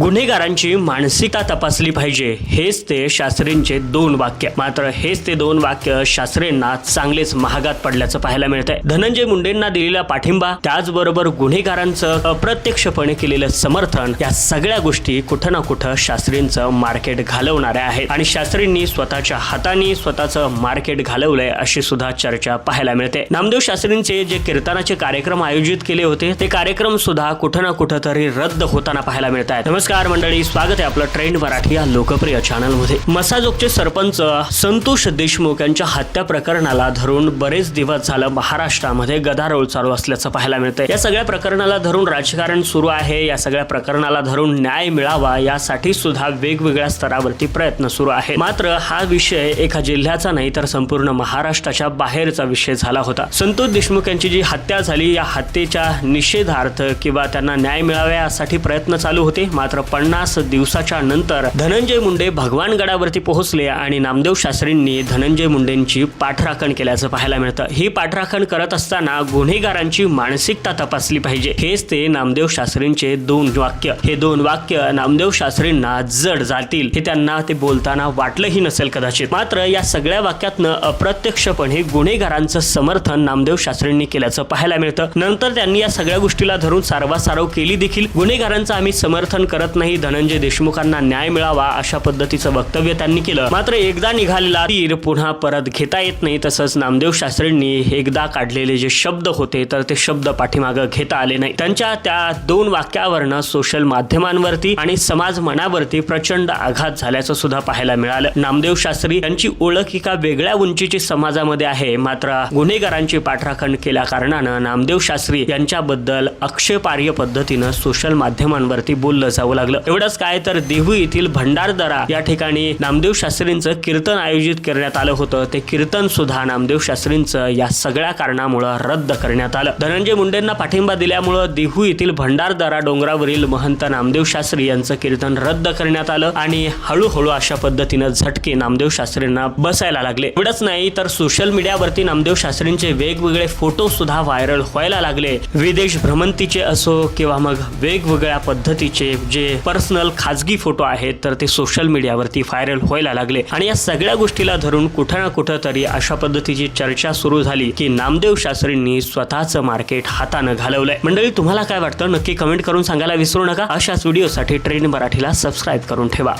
गुन्हेगारांची मानसिकता तपासली पाहिजे. हेच ते शास्त्रींचे दोन वाक्य. मात्र हेच ते दोन वाक्य शास्त्रींना चांगलेच महागात पडल्याचं पाहायला मिळतंय. धनंजय मुंडेंना दिलेला पाठिंबा त्याचबरोबर गुन्हेगारांचं अप्रत्यक्षपणे केलेलं समर्थन या सगळ्या गोष्टी कुठं ना कुठं शास्त्रींचं मार्केट घालवणाऱ्या आहेत. आणि शास्त्रींनी स्वतःच्या हाताने स्वतःचं मार्केट घालवलंय अशी सुद्धा चर्चा पाहायला मिळते. नामदेव शास्त्रींचे जे कीर्तनाचे कार्यक्रम आयोजित केले होते ते कार्यक्रम सुद्धा कुठं ना कुठं तरी रद्द होताना पाहायला मिळत आहेत नमस्कार मंडळी स्वागत आहे आपलं ट्रेंड मराठी या लोकप्रिय चॅनलमध्ये मसाजोगचे सरपंच संतोष देशमुख यांच्या हत्या प्रकरणाला धरून बरेच दिवस झालं महाराष्ट्रामध्ये गदारोळ चालू असल्याचं पाहायला मिळतंय. या सगळ्या प्रकरणाला धरून राजकारण सुरू आहे या सगळ्या प्रकरणाला धरून न्याय मिळावा यासाठी सुद्धा वेगवेगळ्या स्तरावरती प्रयत्न सुरू आहे मात्र हा विषय एका जिल्ह्याचा नाही तर संपूर्ण महाराष्ट्राच्या बाहेरचा विषय झाला होता. संतोष देशमुख यांची जी हत्या झाली या हत्येच्या निषेधार्थ किंवा त्यांना न्याय मिळावा यासाठी प्रयत्न चालू होते. मात्र मात्र पन्नास दिवसाच्या नंतर धनंजय मुंडे भगवानगडावरती पोहोचले आणि नामदेव शास्त्रींनी धनंजय मुंडेंची पाठराखण केल्याचं पाहायला मिळतं. ही पाठराखण करत असताना गुन्हेगारांची मानसिकता तपासली पाहिजे. हेच ते नामदेव शास्त्रींचे दोन वाक्य. हे दोन वाक्य नामदेव शास्त्रींना जड जातील हे त्यांना ते बोलताना वाटलंही नसेल कदाचित. मात्र या सगळ्या वाक्यातनं अप्रत्यक्षपणे गुन्हेगारांचं समर्थन नामदेव शास्त्रींनी केल्याचं पाहायला मिळतं. नंतर त्यांनी या सगळ्या गोष्टीला धरून सारवासारव केली देखील. गुन्हेगारांचं आम्ही समर्थन करत नाही. धनंजय देशमुखांना न्याय मिळावा अशा पद्धतीचं वक्तव्य त्यांनी केलं. मात्र एकदा निघालेला तीर पुन्हा परत घेता येत नाही. तसंच नामदेव शास्त्रींनी एकदा काढलेले जे शब्द होते तर ते शब्द पाठीमागं घेता आले नाही त्यांच्या त्या दोन वाक्यावरनं सोशल माध्यमांवरती आणि समाज मनावरती प्रचंड आघात झाल्याचं सुद्धा पाहायला मिळालं. नामदेव शास्त्री यांची ओळख एका वेगळ्या उंचीची समाजामध्ये आहे? मात्र गुन्हेगारांची पाठराखण केल्या कारणानं नामदेव शास्त्री यांच्याबद्दल आक्षेपार्ह पद्धतीनं सोशल माध्यमांवरती बोललं जावं लागलं. एवढंच काय तर देहू येथील भंडारदरा या ठिकाणी नामदेव शास्त्रींचं कीर्तन आयोजित करण्यात आलं होतं. ते कीर्तन सुद्धा नामदेव शास्त्रींचं या सगळ्या कारणामुळं रद्द करण्यात आलं. धनंजय मुंडेंना पाठिंबा दिल्यामुळं देहू येथील भंडारदरा डोंगरावरील महंत नामदेव शास्त्री यांचं कीर्तन रद्द करण्यात आलं आणि हळूहळू अशा पद्धतीनं झटके नामदेव शास्त्रींना बसायला लागले. एवढंच नाही तर सोशल मीडियावरती नामदेव शास्त्रींचे वेगवेगळे फोटो सुद्धा व्हायरल व्हायला लागले. विदेश भ्रमंतीचे असो किंवा मग वेगवेगळ्या पद्धतीचे जे पर्सनल खाजगी फोटो आहेत तर ते सोशल मीडियावरती व्हायरल व्हायला लागले. आणि या सगळ्या गोष्टीला धरून कुठं ना कुठं तरी अशा पद्धतीची चर्चा सुरू झाली की नामदेव शास्त्रींनी स्वतःचं मार्केट हातानं घालवलंय. मंडळी तुम्हाला काय वाटतं? नक्की कमेंट करून सांगायला विसरू नका. अशाच व्हिडिओसाठी ट्रेंड मराठीला सबस्क्राईब करून ठेवा.